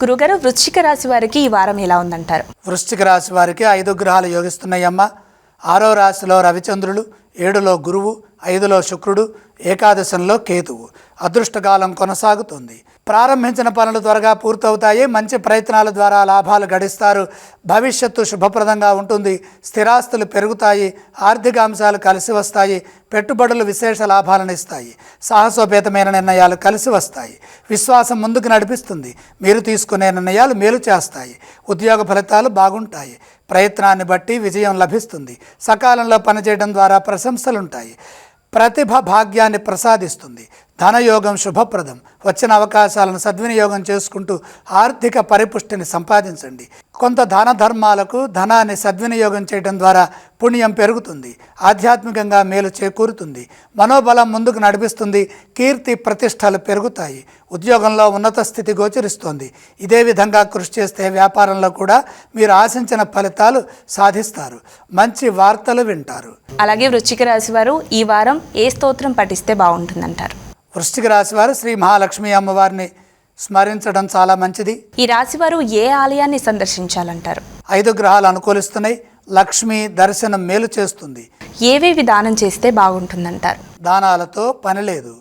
గురుగారు వృశ్చిక రాశి వారికి ఈ వారం ఎలా ఉందంటారు? వృశ్చిక రాశి వారికి ఐదు గ్రహాలు యోగిస్తున్నాయమ్మ. ఆరో రాశిలో రవిచంద్రులు ఏడులో గురువు ఐదులో శుక్రుడు ఏకాదశంలో కేతువు. అదృష్టకాలం కొనసాగుతుంది. ప్రారంభించిన పనులు త్వరగా పూర్తవుతాయి. మంచి ప్రయత్నాల ద్వారా లాభాలు గడిస్తారు. భవిష్యత్తు శుభప్రదంగా ఉంటుంది. స్థిరాస్తులు పెరుగుతాయి. ఆర్థిక అంశాలు కలిసి వస్తాయి. పెట్టుబడులు విశేష లాభాలను ఇస్తాయి. సాహసోపేతమైన నిర్ణయాలు కలిసి వస్తాయి. విశ్వాసం ముందుకు నడిపిస్తుంది. మీరు తీసుకునే నిర్ణయాలు మేలు చేస్తాయి. ఉద్యోగ ఫలితాలు బాగుంటాయి. ప్రయత్నాన్ని బట్టి విజయం లభిస్తుంది. సకాలంలో పనిచేయడం ద్వారా ప్రశంసలుంటాయి. ప్రతిభ భాగ్యాన్ని ప్రసాదిస్తుంది. ధనయోగం శుభప్రదం. వచ్చిన అవకాశాలను సద్వినియోగం చేసుకుంటూ ఆర్థిక పరిపుష్టిని సంపాదించండి. కొంత దాన ధర్మాలకు ధనాన్ని సద్వినియోగం చేయడం ద్వారా పుణ్యం పెరుగుతుంది. ఆధ్యాత్మికంగా మేలు చేకూరుతుంది. మనోబలం ముందుకు నడిపిస్తుంది. కీర్తి ప్రతిష్టలు పెరుగుతాయి. ఉద్యోగంలో ఉన్నత స్థితి గోచరిస్తోంది. ఇదే విధంగా కృషి చేస్తే వ్యాపారంలో కూడా మీరు ఆశించిన ఫలితాలు సాధిస్తారు. మంచి వార్తలు వింటారు. అలాగే వృశ్చిక రాశి వారు ఈ వారం ఏ స్తోత్రం పఠిస్తే బాగుంటుందంటారు? వృశ్చిక రాశి వారు శ్రీ మహాలక్ష్మి అమ్మవారిని స్మరించడం చాలా మంచిది. ఈ రాశి వారు ఏ ఆలయాన్ని సందర్శించాలంటారు? ఐదు గ్రహాలు అనుకూలిస్తున్నాయి. లక్ష్మి దర్శనం మేలు చేస్తుంది. ఏవేవి దానం చేస్తే బాగుంటుందంటారు? దానాలతో పని లేదు.